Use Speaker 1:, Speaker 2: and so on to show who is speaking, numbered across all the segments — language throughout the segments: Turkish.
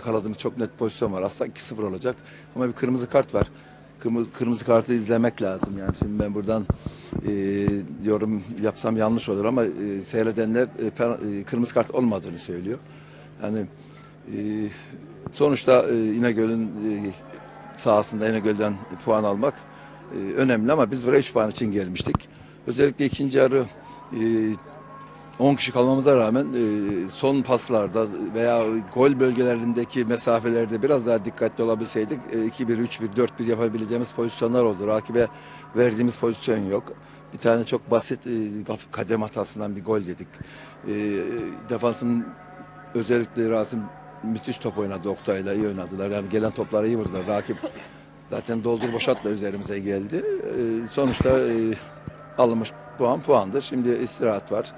Speaker 1: yakaladığımız çok net pozisyon var. Aslında 2-0 olacak ama bir kırmızı kart var. Kırmızı, kırmızı kartı izlemek lazım. Yani şimdi ben buradan e, yorum yapsam yanlış olur ama e, seyredenler e, pen- e, kırmızı kart olmadığını söylüyor. Yani e, sonuçta e, İnegöl'ün e, sahasında İnegöl'den puan almak e, önemli ama biz buraya 3 puan için gelmiştik. Özellikle ikinci yarı e, 10 kişi kalmamıza rağmen e, son paslarda veya gol bölgelerindeki mesafelerde biraz daha dikkatli olabilseydik e, 2-1, 3-1, 4-1 yapabileceğimiz pozisyonlar oldu. Rakibe verdiğimiz pozisyon yok. Bir tane çok basit e, kadem hatasından bir gol yedik. E, defansın özellikle Rasim müthiş top oynadı Oktay'la iyi oynadılar. Yani gelen topları iyi vurdular. Rakip zaten doldur boşaltla üzerimize geldi. Sonuçta alınmış puan puandır. Şimdi istirahat var.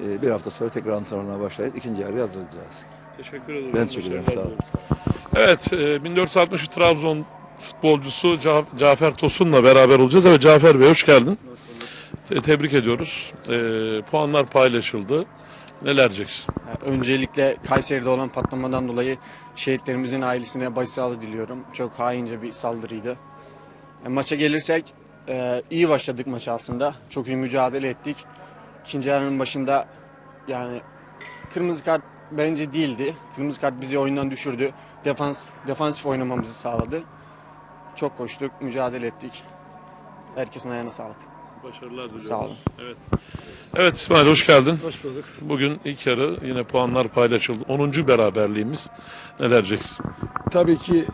Speaker 1: Ee, bir hafta sonra tekrar antrenmana başlayıp ikinci yarıya hazırlayacağız.
Speaker 2: Teşekkür ederim.
Speaker 1: Ben teşekkür ederim, sağ olun.
Speaker 2: Evet, e, 1460 Trabzon futbolcusu Ca- Cafer Tosun'la beraber olacağız. Evet Cafer Bey hoş geldin. Te- Tebrik ediyoruz. E, puanlar paylaşıldı. Neler diyeceksin?
Speaker 3: Öncelikle Kayseri'de olan patlamadan dolayı şehitlerimizin ailesine başsağlığı diliyorum. Çok haince bir saldırıydı. E, maça gelirsek e, iyi başladık maça aslında. Çok iyi mücadele ettik. İkinci yarının başında yani kırmızı kart bence değildi. Kırmızı kart bizi oyundan düşürdü. Defans defansif oynamamızı sağladı. Çok koştuk, mücadele ettik. Herkesin ayağına sağlık.
Speaker 2: Başarılar diliyoruz.
Speaker 3: Sağ olun.
Speaker 2: Evet. Evet İsmail hoş geldin.
Speaker 4: Hoş bulduk.
Speaker 2: Bugün ilk yarı yine puanlar paylaşıldı. 10. beraberliğimiz. Neler diyeceksin?
Speaker 4: Tabii ki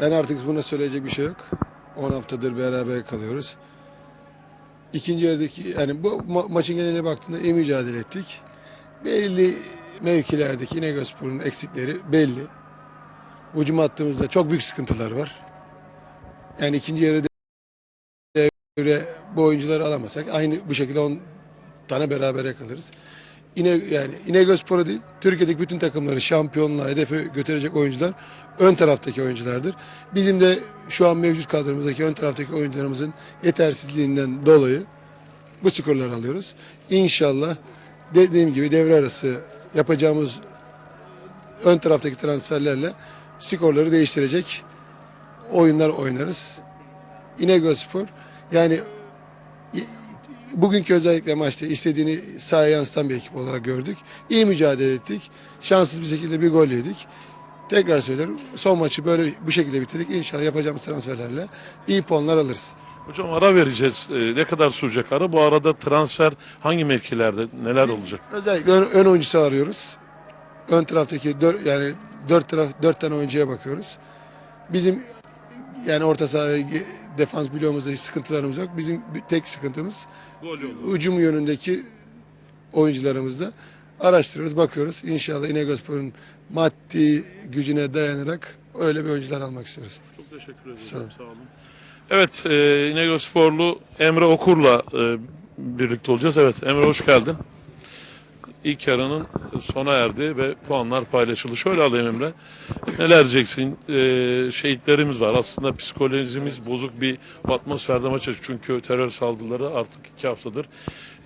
Speaker 4: ben artık buna söyleyecek bir şey yok. 10 haftadır beraber kalıyoruz. İkinci yarıdaki yani bu ma- maçın geneline baktığında iyi mücadele ettik. Belli mevkilerdeki İnegölspor'un eksikleri belli. Hücum attığımızda çok büyük sıkıntılar var. Yani ikinci yarıda devre bu oyuncuları alamasak aynı bu şekilde 10 tane berabere kalırız. İne, yani İnegölspor'a değil, Türkiye'deki bütün takımları şampiyonluğa, hedefe götürecek oyuncular ön taraftaki oyunculardır. Bizim de şu an mevcut kadromuzdaki ön taraftaki oyuncularımızın yetersizliğinden dolayı bu skorları alıyoruz. İnşallah dediğim gibi devre arası yapacağımız ön taraftaki transferlerle skorları değiştirecek oyunlar oynarız. İnegölspor yani bugünkü özellikle maçta istediğini sahaya yansıtan bir ekip olarak gördük. İyi mücadele ettik. Şanssız bir şekilde bir gol yedik. Tekrar söylüyorum son maçı böyle bu şekilde bitirdik. İnşallah yapacağımız transferlerle iyi puanlar alırız.
Speaker 2: Hocam ara vereceğiz. E, ne kadar sürecek ara? Bu arada transfer hangi mevkilerde neler olacak?
Speaker 4: Özellikle ön, ön oyuncusu arıyoruz. Ön taraftaki dör, yani dört taraf dört tane oyuncuya bakıyoruz. Bizim yani orta saha ve ge- defans bloğumuzda hiç sıkıntılarımız yok. Bizim tek sıkıntımız hücum yönündeki oyuncularımızda araştırıyoruz, bakıyoruz. İnşallah İnegölspor'un maddi gücüne dayanarak öyle bir oyuncular almak istiyoruz.
Speaker 2: Çok teşekkür ederim.
Speaker 4: Sağ ol.
Speaker 2: Sağ olun. Evet, e, İnegölsporlu Emre Okur'la e, birlikte olacağız. Evet, Emre hoş geldin. İlk yarının sona erdi ve puanlar paylaşıldı. Şöyle alayım Emre. Neler diyeceksin? E, şehitlerimiz var. Aslında psikolojimiz bozuk bir atmosferde maç Çünkü terör saldırıları artık iki haftadır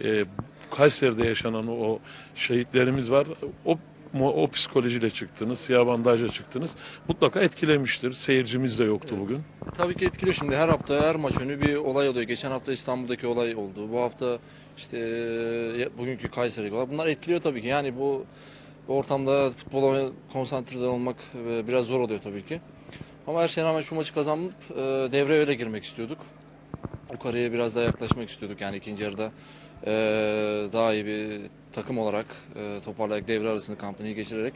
Speaker 2: e, Kayseri'de yaşanan o şehitlerimiz var. O o psikolojiyle çıktınız, siyah bandajla çıktınız. Mutlaka etkilemiştir. Seyircimiz de yoktu bugün.
Speaker 5: Tabii ki etkiliyor şimdi. Her hafta her maç önü bir olay oluyor. Geçen hafta İstanbul'daki olay oldu. Bu hafta işte e, bugünkü Kayseri'deki olay. Bunlar etkiliyor tabii ki. Yani bu ortamda futbola konsantre olmak e, biraz zor oluyor tabii ki. Ama her şeye rağmen şu maçı kazanıp e, devre öyle girmek istiyorduk. Yukarıya biraz daha yaklaşmak istiyorduk. Yani ikinci yarıda e, daha iyi bir takım olarak e, toparlayarak devre arasını kampını iyi geçirerek.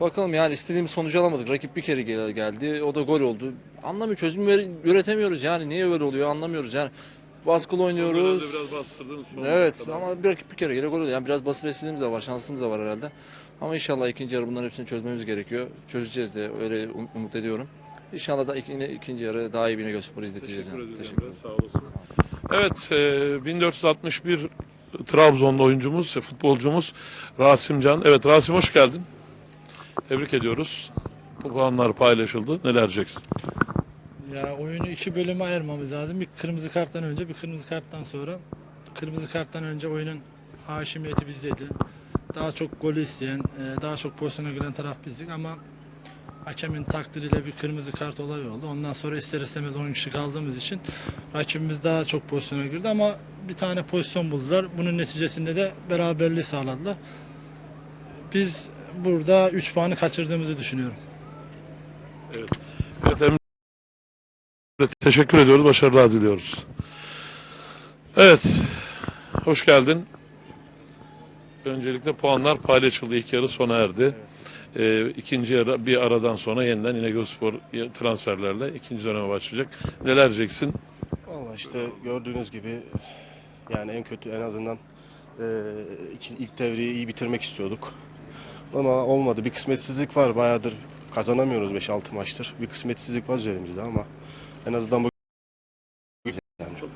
Speaker 5: Bakalım yani istediğimiz sonucu alamadık. Rakip bir kere gel- geldi. O da gol oldu. Anlamıyor. Çözüm üretemiyoruz yani. Niye böyle oluyor anlamıyoruz yani. Baskılı oynuyoruz.
Speaker 2: Biraz bastırdınız
Speaker 5: Evet
Speaker 2: kadar.
Speaker 5: ama bir rakip bir kere gele gol oluyor. Yani biraz basiretsizliğimiz de var, şansımız da var herhalde. Ama inşallah ikinci yarı bunların hepsini çözmemiz gerekiyor. Çözeceğiz de öyle um- umut ediyorum. İnşallah da ikinci, ikinci yarı daha iyi bir Negöspor izleteceğiz.
Speaker 2: Teşekkür
Speaker 5: Yani.
Speaker 2: ederim.
Speaker 5: Teşekkür
Speaker 2: Emre, Sağ olasın. Evet, e, 1461 Trabzonlu oyuncumuz, e, futbolcumuz Rasim Can. Evet Rasim hoş geldin. Tebrik ediyoruz. Bu puanlar paylaşıldı. Neler diyeceksin?
Speaker 6: Ya oyunu iki bölüme ayırmamız lazım. Bir kırmızı karttan önce, bir kırmızı karttan sonra. Kırmızı karttan önce oyunun hakimiyeti bizdeydi. Daha çok golü isteyen, e, daha çok pozisyona giren taraf bizdik ama hakemin takdiriyle bir kırmızı kart olayı oldu. Ondan sonra ister istemez 10 kişi kaldığımız için rakibimiz daha çok pozisyona girdi ama bir tane pozisyon buldular. Bunun neticesinde de beraberliği sağladılar. Biz burada 3 puanı kaçırdığımızı düşünüyorum.
Speaker 2: Evet Emre teşekkür ediyoruz. Başarılar diliyoruz. Evet. Hoş geldin. Öncelikle puanlar paylaşıldı. İlk yarı sona erdi. Ee, ikinci yarı bir aradan sonra yeniden İnegölspor transferlerle ikinci döneme başlayacak. Neler diyeceksin?
Speaker 7: Valla işte gördüğünüz gibi yani en kötü en azından e, ilk devreyi iyi bitirmek istiyorduk. Ama olmadı. Bir kısmetsizlik var. Bayağıdır kazanamıyoruz 5-6 maçtır. Bir kısmetsizlik var üzerimizde ama en azından bu.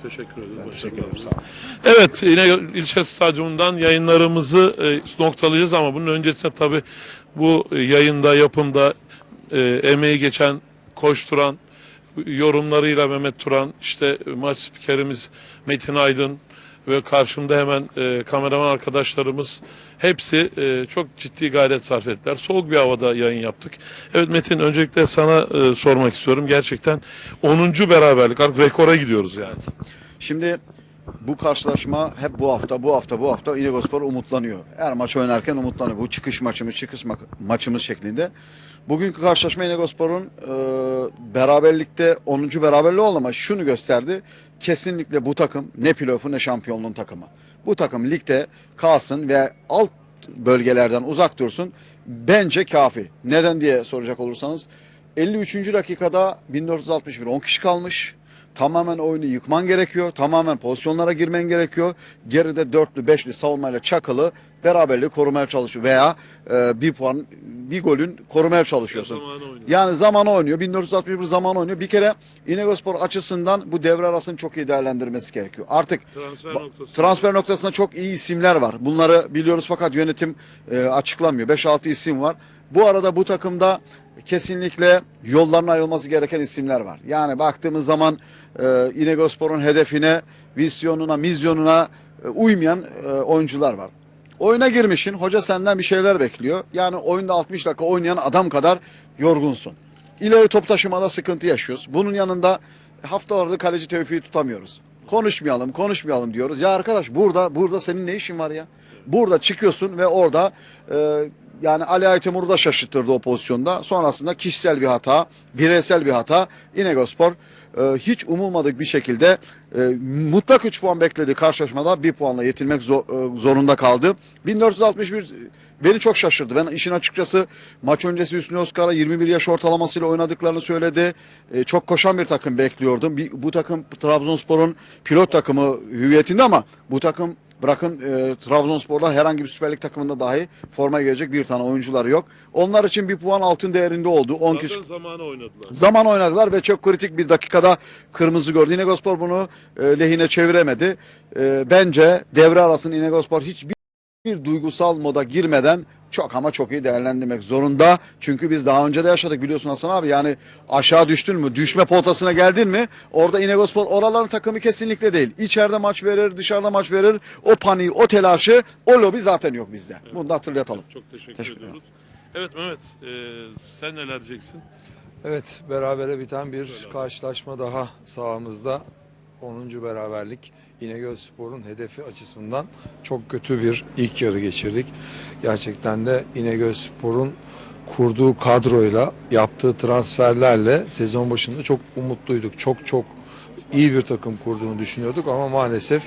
Speaker 2: Çok teşekkür ederim.
Speaker 7: Ben teşekkür ederim. Sağ olun.
Speaker 2: Evet yine ilçe stadyumundan yayınlarımızı e, noktalayacağız ama bunun öncesinde tabii bu e, yayında yapımda e, emeği geçen koşturan yorumlarıyla Mehmet Turan işte maç spikerimiz Metin Aydın ve karşımda hemen e, kameraman arkadaşlarımız hepsi e, çok ciddi gayret sarf ettiler. Soğuk bir havada yayın yaptık. Evet Metin öncelikle sana e, sormak istiyorum. Gerçekten 10. beraberlik artık rekora gidiyoruz yani.
Speaker 8: Şimdi bu karşılaşma hep bu hafta, bu hafta, bu hafta İnegölspor umutlanıyor. Her maç oynarken umutlanıyor. Bu çıkış maçımız, çıkış ma- maçımız şeklinde. Bugünkü karşılaşma İnegölspor'un e, beraberlikte 10. beraberliği oldu ama şunu gösterdi. Kesinlikle bu takım ne playoff'u ne şampiyonluğun takımı. Bu takım ligde kalsın ve alt bölgelerden uzak dursun. Bence kafi. Neden diye soracak olursanız 53. dakikada 1461 10 kişi kalmış. Tamamen oyunu yıkman gerekiyor. Tamamen pozisyonlara girmen gerekiyor. Geride dörtlü, beşli savunmayla çakılı beraberliği korumaya çalışıyor. Veya e, bir puan, bir golün korumaya çalışıyorsun.
Speaker 2: Zamanı.
Speaker 8: Yani zamanı oynuyor. 1461 zaman oynuyor. Bir kere İnegölspor açısından bu devre arasını çok iyi değerlendirmesi gerekiyor. Artık
Speaker 2: Transfer noktası.
Speaker 8: Transfer noktasında çok iyi isimler var. Bunları biliyoruz fakat yönetim e, açıklamıyor. 5-6 isim var. Bu arada bu takımda kesinlikle yolların ayrılması gereken isimler var. Yani baktığımız zaman e, İnegölspor'un hedefine, vizyonuna, mizyonuna e, uymayan e, oyuncular var. Oyuna girmişsin, hoca senden bir şeyler bekliyor. Yani oyunda 60 dakika oynayan adam kadar yorgunsun. İleri top taşımada sıkıntı yaşıyoruz. Bunun yanında haftalarda kaleci Tevfik'i tutamıyoruz. Konuşmayalım, konuşmayalım diyoruz. Ya arkadaş burada burada senin ne işin var ya? Burada çıkıyorsun ve orada e, yani Ali Aytemur'u da şaşırttırdı o pozisyonda. Sonrasında kişisel bir hata, bireysel bir hata. İnegölspor e, hiç umulmadık bir şekilde e, mutlak 3 puan bekledi karşılaşmada. bir puanla yetinmek zor- e, zorunda kaldı. 1461 beni çok şaşırdı. Ben işin açıkçası maç öncesi Hüsnü Özkar'a 21 yaş ortalamasıyla oynadıklarını söyledi. E, çok koşan bir takım bekliyordum. Bir, bu takım Trabzonspor'un pilot takımı hüviyetinde ama bu takım bırakın e, Trabzonspor'da herhangi bir Süper Lig takımında dahi forma gelecek bir tane oyuncuları yok. Onlar için bir puan altın değerinde oldu. 10 kişi
Speaker 2: zamanı oynadılar.
Speaker 8: zaman oynadılar ve çok kritik bir dakikada kırmızı gördü. İnegölspor bunu e, lehine çeviremedi. E, bence devre arasında İnegölspor hiçbir bir duygusal moda girmeden çok ama çok iyi değerlendirmek zorunda. Çünkü biz daha önce de yaşadık biliyorsun Hasan abi. Yani aşağı düştün mü, düşme potasına geldin mi orada İnegölspor oraların takımı kesinlikle değil. İçeride maç verir, dışarıda maç verir. O paniği, o telaşı, o lobi zaten yok bizde. Bunu da hatırlatalım.
Speaker 2: Çok teşekkür,
Speaker 8: Teşekkür
Speaker 2: ediyoruz. Evet Mehmet, e, sen neler diyeceksin?
Speaker 9: Evet, berabere biten bir karşılaşma daha sahamızda. 10. beraberlik İnegölspor'un hedefi açısından çok kötü bir ilk yarı geçirdik. Gerçekten de İnegölspor'un kurduğu kadroyla, yaptığı transferlerle sezon başında çok umutluyduk. Çok çok iyi bir takım kurduğunu düşünüyorduk ama maalesef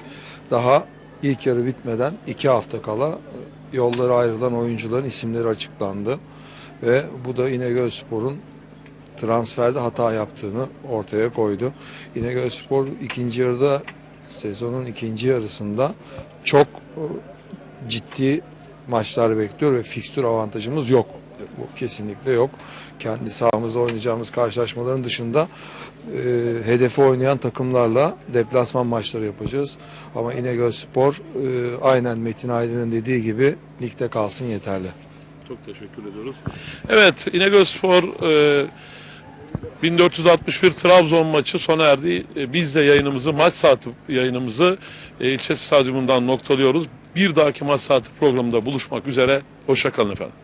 Speaker 9: daha ilk yarı bitmeden iki hafta kala e, yolları ayrılan oyuncuların isimleri açıklandı. Ve bu da İnegölspor'un transferde hata yaptığını ortaya koydu. İnegölspor ikinci yarıda sezonun ikinci yarısında çok e, ciddi maçlar bekliyor ve fikstür avantajımız yok. Bu kesinlikle yok. Kendi sahamızda oynayacağımız karşılaşmaların dışında e, hedefi oynayan takımlarla deplasman maçları yapacağız. Ama İnegölspor e, aynen Metin Aydın'ın dediği gibi ligde kalsın yeterli.
Speaker 2: Çok teşekkür ediyoruz. Evet, İnegölspor e, 1461 Trabzon maçı sona erdi. E, biz de yayınımızı, maç saati yayınımızı e, ilçe stadyumundan noktalıyoruz. Bir dahaki maç saati programında buluşmak üzere. Hoşçakalın efendim.